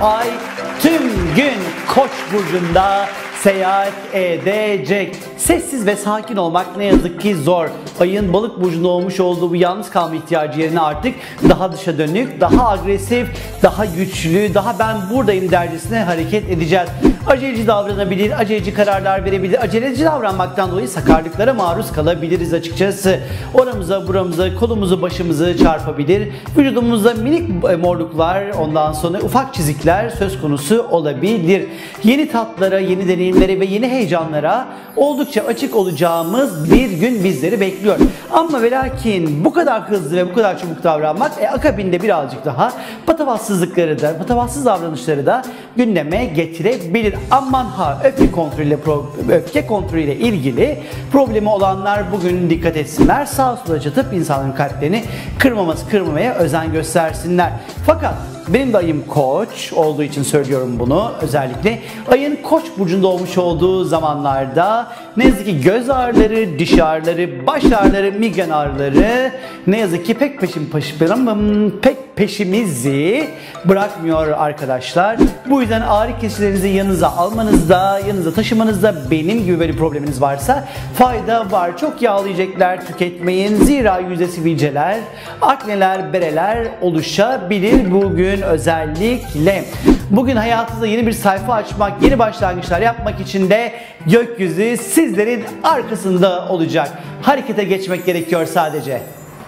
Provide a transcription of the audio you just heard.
ay tüm gün Koç burcunda seyahat edecek. Sessiz ve sakin olmak ne yazık ki zor. Ayın balık burcunda olmuş olduğu bu yalnız kalma ihtiyacı yerine artık daha dışa dönük, daha agresif, daha güçlü, daha ben buradayım dercesine hareket edeceğiz. Aceleci davranabilir, aceleci kararlar verebilir, aceleci davranmaktan dolayı sakarlıklara maruz kalabiliriz açıkçası. Oramıza, buramıza, kolumuzu, başımızı çarpabilir. Vücudumuzda minik e, morluklar, ondan sonra ufak çizikler söz konusu olabilir. Yeni tatlara, yeni deneyimlere ve yeni heyecanlara oldukça açık olacağımız bir gün bizleri bekliyor. Ama ve lakin bu kadar hızlı ve bu kadar çabuk davranmak e, akabinde birazcık daha patavatsızlıkları da, patavatsız davranışları da gündeme getirebilir. Aman ha öfke kontrolüyle öfke kontrolüyle ilgili problemi olanlar bugün dikkat etsinler. Sağ sola çatıp insanların kalplerini kırmaması kırmamaya özen göstersinler. Fakat benim de ayım koç olduğu için söylüyorum bunu özellikle. Ayın koç burcunda olmuş olduğu zamanlarda ne yazık ki göz ağrıları, diş ağrıları, baş ağrıları, migren ağrıları ne yazık ki pek peşim peşim pek peşimizi bırakmıyor arkadaşlar. Bu yüzden ağrı kesicilerinizi yanınıza almanızda, yanınıza taşımanızda benim gibi böyle probleminiz varsa fayda var. Çok yağlı yiyecekler tüketmeyin. Zira yüzde sivilceler, akneler, bereler oluşabilir bugün özellikle. Bugün hayatınızda yeni bir sayfa açmak, yeni başlangıçlar yapmak için de gökyüzü sizlerin arkasında olacak. Harekete geçmek gerekiyor sadece.